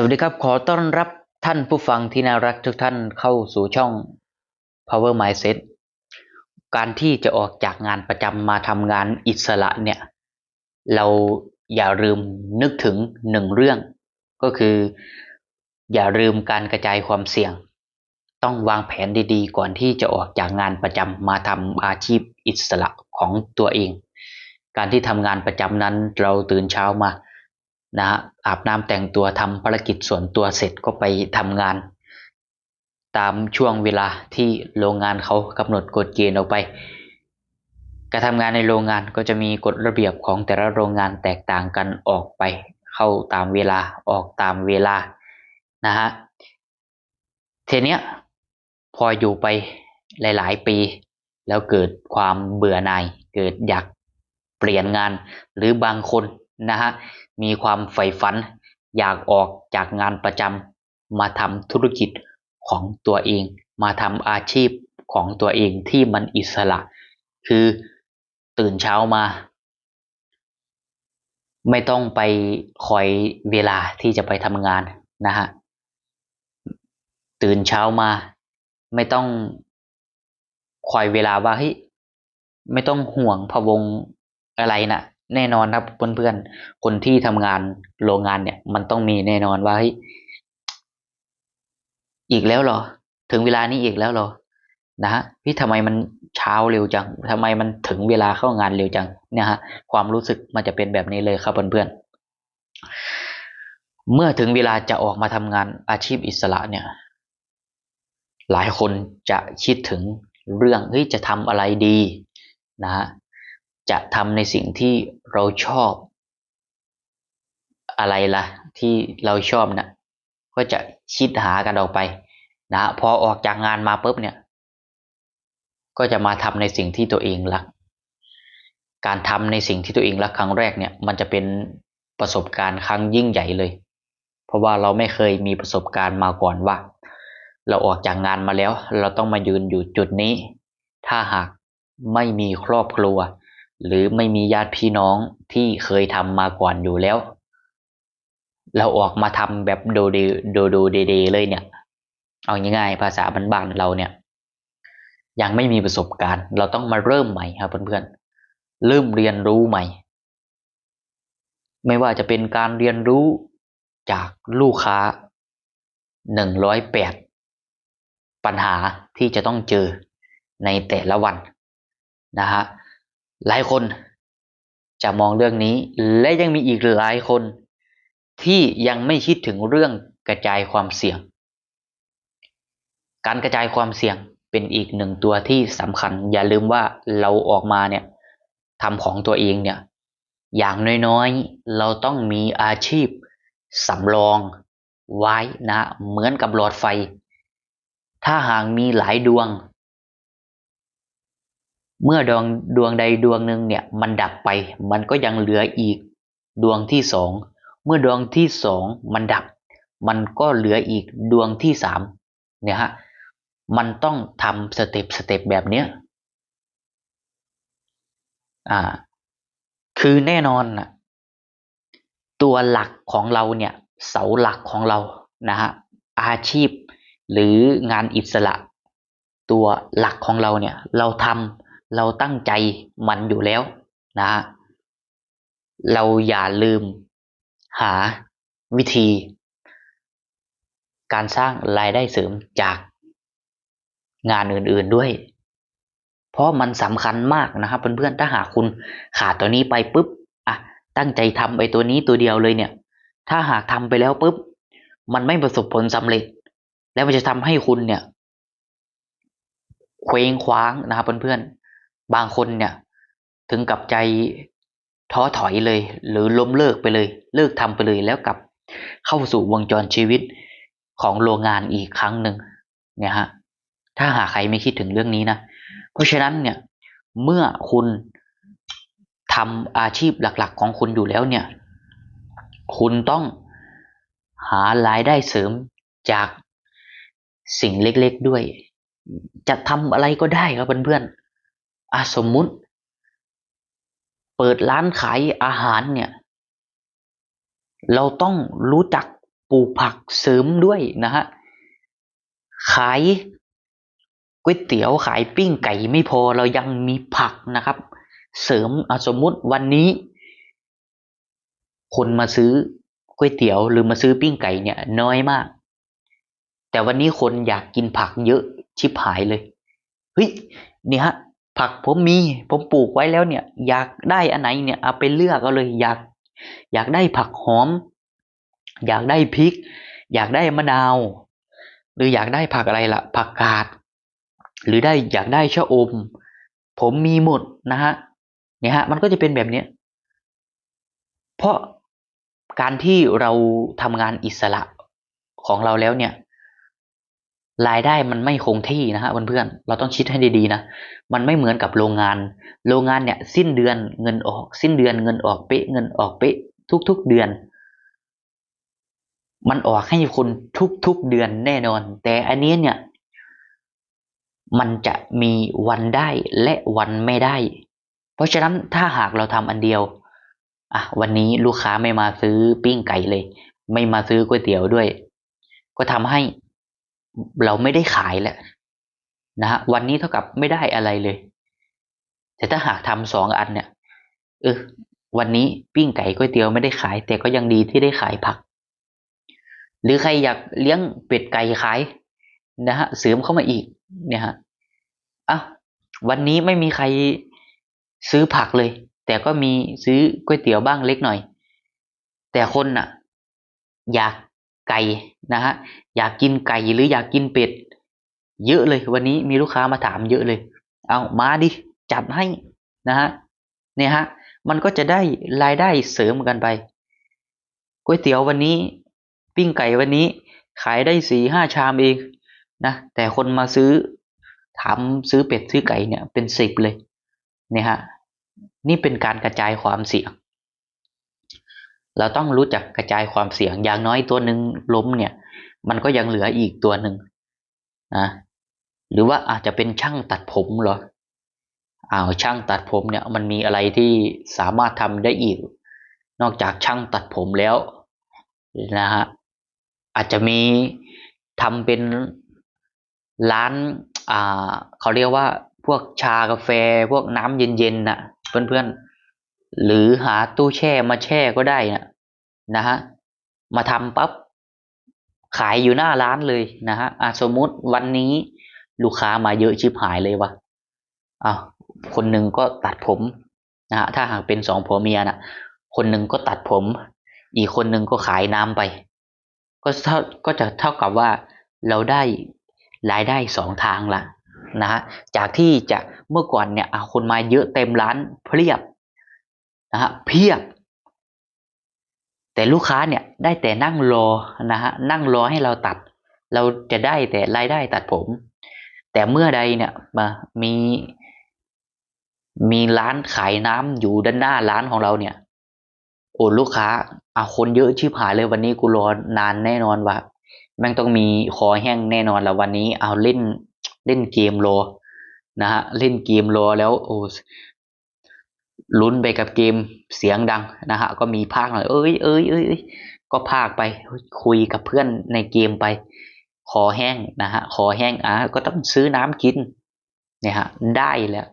สวัสดีครับ ขอต้อนรับท่านผู้ฟังที่น่ารักทุกท่านเข้าสู่ช่อง Power Mindset การที่จะออกจากงานประจำมาทำงานอิสระเนี่ย เราอย่าลืมนึกถึงหนึ่งเรื่อง ก็คือ อย่าลืมการกระจายความเสี่ยง ต้องวางแผนดีๆ ก่อนที่จะออกจากงานประจำมาทำอาชีพอิสระของตัวเอง การที่ทำงานประจำนั้นเราตื่นเช้ามา นะฮะอาบน้ำแต่งตัวทำภารกิจส่วนตัวเสร็จก็ไปทำงาน ตามช่วงเวลาที่โรงงานเขากำหนดกฎเกณฑ์ออกไป การทำงานในโรงงานก็จะมีกฎระเบียบของแต่ละโรงงานแตกต่างกันออกไป เข้าตามเวลาออกตามเวลานะฮะทีเนี้ยพออยู่ไปหลาย ๆ ปี แล้วเกิดความเบื่อหน่าย เกิดอยากเปลี่ยนงาน หรือบางคน นะฮะมีความใฝ่ฝันอยากออกจากงานประจำมาทำธุรกิจของตัวเอง มาทำอาชีพของตัวเองที่มันอิสระ คือตื่นเช้ามา ไม่ต้องไปคอยเวลาที่จะไปทำงานนะฮะตื่นเช้ามา ไม่ต้องคอยเวลาว่าเฮ้ยไม่ต้องห่วงพะวงอะไรนะ แน่นอนครับเพื่อนๆ คนที่ทำงานโรงงานเนี่ย มันต้องมีแน่นอนว่าเฮ้ยอีกแล้วเหรอ ถึงเวลานี้อีกแล้วเหรอ นะฮะพี่ทำไมมันเช้าเร็วจังทำไมมันถึงเวลาเข้างานเร็วจังเนี่ยฮะความรู้สึกมันจะเป็นแบบนี้เลยครับเพื่อนๆเมื่อถึงเวลาจะออกมาทำงานอาชีพอิสระเนี่ย หลายคนจะคิดถึงเรื่องเฮ้ยจะทำอะไรดีนะฮะ จะทำในสิ่งที่เราชอบอะไรล่ะ ที่เราชอบนะก็จะคิดหากันออกไป นะพอออกจากงานมาปุ๊บเนี่ย ก็จะมาทำในสิ่งที่ตัวเองรัก การทำในสิ่งที่ตัวเองรักครั้งแรกเนี่ย มันจะเป็นประสบการณ์ครั้งยิ่งใหญ่เลย เพราะว่าเราไม่เคยมีประสบการณ์มาก่อนว่า เราออกจากงานมาแล้ว เราต้องมายืนอยู่จุดนี้ ถ้าหากไม่มีครอบครัว หรือไม่มีญาติพี่น้องที่เคยทำมาก่อนอยู่แล้ว เราออกมาทำแบบโดเดโดโดเดเดเลยเนี่ย เอาง่ายๆภาษาบ้านๆเราเนี่ย ยังไม่มีประสบการณ์ เราต้องมาเริ่มใหม่ครับเพื่อนๆเริ่มเรียนรู้ใหม่ ไม่ว่าจะเป็นการเรียนรู้จากลูกค้าหนึ่งร้อยแปดปัญหาที่จะต้องเจอในแต่ละวันนะฮะ หลายคนจะมองเรื่องนี้ และยังมีอีกหลายคนที่ยังไม่คิดถึงเรื่องกระจายความเสี่ยง การกระจายความเสี่ยงเป็นอีกหนึ่งตัวที่สำคัญ อย่าลืมว่าเราออกมาเนี่ยทำของตัวเองเนี่ย อย่างน้อยๆ เราต้องมีอาชีพสำรองไว้นะ เหมือนกับหลอดไฟ ถ้าหากมีหลายดวง เมื่อดวงดวงใดดวงหนึ่งเนี่ยมันดับไป มันก็ยังเหลืออีกดวงที่สองเมื่อดวงที่สองมันดับ มันก็เหลืออีกดวงที่สามเนี่ยฮะมันต้องทำสเต็ปสเต็ปแบบเนี้ยอ่าคือแน่นอนนะตัวหลักของเราเนี่ยเสาหลักของเรานะฮะอาชีพหรืองานอิสระ ตัวหลักของเราเนี่ยเราทำ เราตั้งใจมันอยู่แล้วนะเราอย่าลืมหาวิธี การสร้างรายได้เสริมจากงานอื่นๆด้วย เพราะมันสำคัญมากนะครับเพื่อนๆถ้าหากคุณขาดตัวนี้ไปปุ๊บอะตั้งใจทำไปตัวนี้ตัวเดียวเลยเนี่ย ถ้าหากทำไปแล้วปุ๊บ มันไม่ประสบผลสำเร็จ แล้วมันจะทำให้คุณเนี่ยเคว้งคว้างนะครับเพื่อนๆ บางคนเนี่ย ถึงกับใจท้อถอยเลย หรือล้มเลิกไปเลย เลิกทำไปเลยแล้วกลับเข้าสู่วงจรชีวิตของโรงงานอีกครั้งหนึ่งเนี่ยฮะถ้าหากใครไม่คิดถึงเรื่องนี้นะ เพราะฉะนั้นเนี่ยเมื่อคุณทำอาชีพหลักๆ ของคุณอยู่แล้วเนี่ย คุณต้องหารายได้เสริมจากสิ่งเล็กๆด้วย จะทำอะไรก็ได้ครับเพื่อนๆ อะสมมุติ เปิดร้านขายอาหารเนี่ย เราต้องรู้จักปลูกผักเสริมด้วยนะฮะ ขายก๋วยเตี๋ยวขายปิ้งไก่ไม่พอเรายังมีผักนะครับ เสริมอสมมุติวันนี้ คนมาซื้อก๋วยเตี๋ยวหรือมาซื้อปิ้งไก่เนี่ย น้อยมาก แต่วันนี้คนอยากกินผักเยอะชิบหายเลย เฮ้ยเนี่ยฮะ ผักผมมี ผมปลูกไว้แล้วเนี่ย อยากได้อันไหนเนี่ยเอาไปเลือกเอาเลย อยาก อยากได้ผักหอม อยากได้พริก อยากได้มะนาว หรืออยากได้ผักอะไรล่ะ ผักกาด หรือได้อยากได้ชะอม ผมมีหมดนะฮะเนี่ยฮะ มันก็จะเป็นแบบเนี้ยเพราะการที่เราทำงานอิสระของเราแล้วเนี่ย รายได้มันไม่คงที่นะฮะเพื่อนๆเราต้องคิดให้ดีๆนะมันไม่เหมือนกับโรงงาน โรงงานเนี่ยสิ้นเดือนเงินออก สิ้นเดือนเงินออกเป๊ะเงินออกเป๊ะทุก ๆเดือน มันออกให้คนทุกๆเดือนแน่นอน แต่อันนี้เนี่ย มันจะมีวันได้และวันไม่ได้ เพราะฉะนั้นถ้าหากเราทำอันเดียวอะวันนี้ลูกค้าไม่มาซื้อปิ้งไก่เลย ไม่มาซื้อก๋วยเตี๋ยวด้วย ก็ทำให้ เราไม่ได้ขายแหละนะฮะวันนี้เท่ากับไม่ได้อะไรเลย แต่ถ้าหากทำสองอันเนี่ยเออวันนี้ปิ้งไก่ก๋วยเตี๋ยวไม่ได้ขาย แต่ก็ยังดีที่ได้ขายผัก หรือใครอยากเลี้ยงเป็ดไก่ขายนะฮะเสริมเข้ามาอีกเนี่ยฮะอะวันนี้ไม่มีใครซื้อผักเลย แต่ก็มีซื้อก๋วยเตี๋ยวบ้างเล็กหน่อย แต่คนน่ะ อยาก ไก่นะฮะอยากกินไก่หรืออยากกินเป็ด เยอะเลยวันนี้มีลูกค้ามาถามเยอะเลย เอามาดิจัดให้นะฮะเนี่ยฮะมันก็จะได้รายได้เสริมกันไปก๋วยเตี๋ยววันนี้ ปิ้งไก่วันนี้ ขายได้สี่ห้าชามเองนะแต่คนมาซื้อถามซื้อเป็ดซื้อไก่เนี่ยเป็นสิบเลยเนี่ยฮะนี่เป็นการกระจายความเสี่ยง เราต้องรู้จักกระจายความเสี่ยงอย่างน้อยตัวหนึ่งล้มเนี่ย มันก็ยังเหลืออีกตัวหนึ่งนะหรือว่าอาจจะเป็นช่างตัดผมเหรออ้าวช่างตัดผมเนี่ย มันมีอะไรที่สามารถทำได้อีก นอกจากช่างตัดผมแล้วนะฮะอาจจะมีทำเป็นร้านอ่าเขาเรียกว่าพวกชากาแฟพวกน้ำเย็นๆน่ะ เพื่อนๆ หรือหาตู้แช่มาแช่ก็ได้นะนะฮะมาทำปั๊บขายอยู่หน้าร้านเลยนะฮะอะสมมุติวันนี้ลูกค้ามาเยอะชิบหายเลยวะอะคนหนึ่งก็ตัดผมนะฮะถ้าหากเป็นสองผัวเมียนะคนหนึ่งก็ตัดผม อีกคนหนึ่งก็ขายน้ำไป ก็เท่าก็จะเท่ากับว่าเราได้รายได้สองทางละนะฮะจากที่จะเมื่อก่อนเนี่ยคนมาเยอะเต็มร้านเพียบ นะฮะเพียบ แต่ลูกค้าเนี่ยได้แต่นั่งรอนะฮะนั่งรอให้เราตัด เราจะได้แต่รายได้ตัดผม แต่เมื่อใดเนี่ยมามีมีร้านขายน้ำอยู่ด้านหน้าร้านของเราเนี่ย โอ้ลูกค้าอะคนเยอะชิบหายเลยวันนี้กูรอนานแน่นอนวะแม่งต้องมีคอแห้งแน่นอนแล้ววันนี้เอาเล่นเล่นเกมรอนะฮะเล่นเกมรอแล้วโอ้ ลุ้นไปกับเกมเสียงดังนะฮะก็มีภาคหน่อยเอ้ยเอ้ยเอ้ยก็ภาคไปคุยกับเพื่อนในเกมไปคอแห้งนะฮะคอแห้งอะก็ต้องซื้อน้ำกินเนี่ยฮะได้แล้ว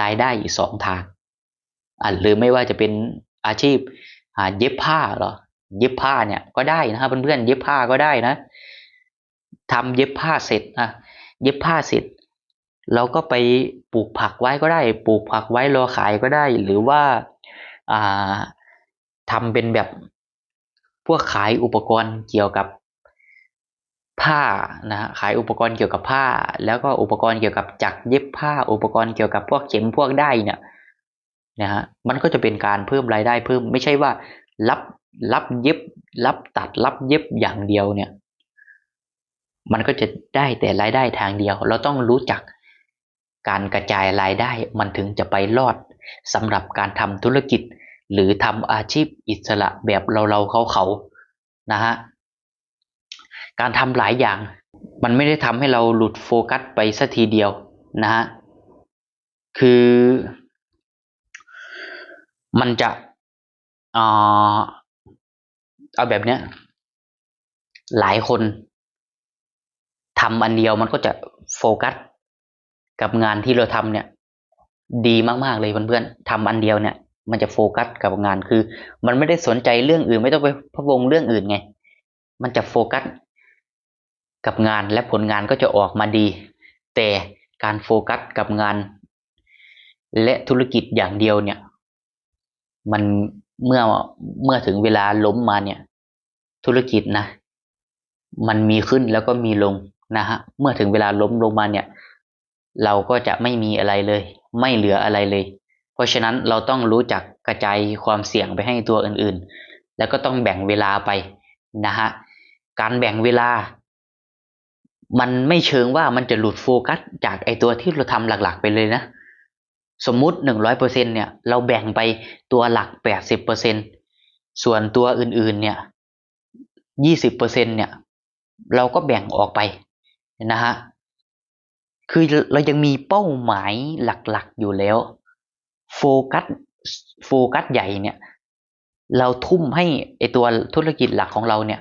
รายได้อีกสองทางอะหรือไม่ว่าจะเป็นอาชีพอ่าเย็บผ้าเหรอเย็บผ้าเนี่ยก็ได้นะครับเพื่อนๆเย็บผ้าก็ได้นะทำเย็บผ้าเสร็จอะเย็บผ้าเสร็จ เราก็ไปปลูกผักไว้ก็ได้ ปลูกผักไว้รอขายก็ได้ หรือว่าอ่าทำเป็นแบบพวกขายอุปกรณ์เกี่ยวกับผ้านะฮะขายอุปกรณ์เกี่ยวกับผ้า แล้วก็อุปกรณ์เกี่ยวกับจักรเย็บผ้า อุปกรณ์เกี่ยวกับพวกเข็มพวกได้เนี่ยนะฮะมันก็จะเป็นการเพิ่มรายได้เพิ่มไม่ใช่ว่า รับรับเย็บ รับตัดรับเย็บอย่างเดียวเนี่ย มันก็จะได้แต่รายได้ทางเดียว เราต้องรู้จัก การกระจายรายได้มันถึงจะไปรอดสำหรับการทำธุรกิจ หรือทำอาชีพอิสระแบบเราเราเขาเขานะฮะการทำหลายอย่างมันไม่ได้ทำให้เราหลุดโฟกัสไปสัทีเดียวนะฮะคือ มันจะเอาแบบเนี้ยหลายคนทำอันเดียวมันก็จะโฟกัส กับงานที่เราทำเนี่ย ดีมากๆเลยเพื่อนๆทำอันเดียวเนี่ย มันจะโฟกัสกับงานคือ มันไม่ได้สนใจเรื่องอื่น ไม่ต้องไปพะวงเรื่องอื่นไง มันจะโฟกัสกับงานและผลงานก็จะออกมาดี แต่การโฟกัสกับงาน และธุรกิจอย่างเดียวเนี่ย มันเมื่อเมื่อถึงเวลาล้มมาเนี่ย ธุรกิจนะ มันมีขึ้นแล้วก็มีลงนะฮะเมื่อถึงเวลาล้มลงมาเนี่ย เราก็จะไม่มีอะไรเลย ไม่เหลืออะไรเลย เพราะฉะนั้นเราต้องรู้จักกระจายความเสี่ยงไปให้ตัวอื่นๆ แล้วก็ต้องแบ่งเวลาไปนะฮะการแบ่งเวลา มันไม่เชิงว่ามันจะหลุดโฟกัสจากไอตัวที่เราทำหลักๆ ไปเลยนะ สมมุติหนึ่งร้อยเปอร์เซ็นเนี่ย เราแบ่งไปตัวหลักแปดสิบเปอร์เซ็นส่วนตัวอื่นๆ เนี่ยยี่สิบเปอร์เซ็นเนี่ย เราก็แบ่งออกไปนะฮะ คือเรายังมีเป้าหมายหลักๆอยู่แล้ว โฟกัสโฟกัสใหญ่เนี่ย เราทุ่มให้ไอตัวธุรกิจหลักของเราเนี่ย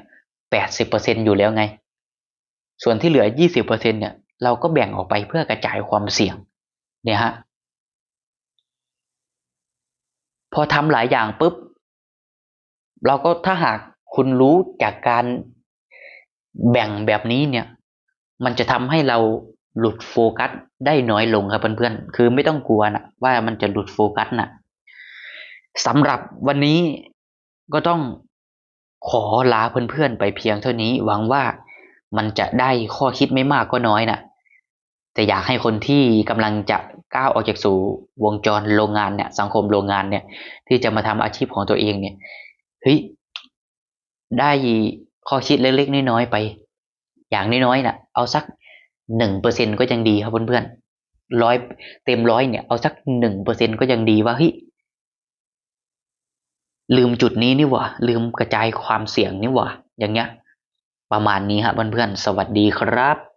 แปดสิบเปอร์เซ็นอยู่แล้วไง ส่วนที่เหลือยี่สิบเปอร์เซ็นเนี่ย เราก็แบ่งออกไปเพื่อกระจายความเสี่ยง เนี่ยฮะ พอทำหลายอย่างปุ๊บ เราก็ถ้าหากคุณรู้จากการแบ่งแบบนี้เนี่ย มันจะทำให้เรา หลุดโฟกัสได้น้อยลงครับเพื่อนๆ คือไม่ต้องกลัวนะว่ามันจะหลุดโฟกัสนะสำหรับวันนี้ก็ต้องขอลาเพื่อนๆไปเพียงเท่านี้ หวังว่ามันจะได้ข้อคิดไม่มากก็น้อยนะแต่อยากให้คนที่กำลังจะก้าวออกจากสู่วงจรโรงงานเนี่ย สังคมโรงงานเนี่ย ที่จะมาทำอาชีพของตัวเองเนี่ยเฮ้ยได้ข้อคิดเล็กๆน้อยๆไป อย่างน้อยๆนะเอาสัก หนึ่งเปอร์เซ็นก็ยังดีครับเพื่อนๆร้อยเต็มร้อยเนี่ยเอาสักหนึ่งเปอร์เซ็นก็ยังดีว่าเฮ้ยลืมจุดนี้นี่หว่าลืมกระจายความเสี่ยงนี่หว่าอย่างเงี้ย ประมาณนี้ครับเพื่อนๆสวัสดีครับ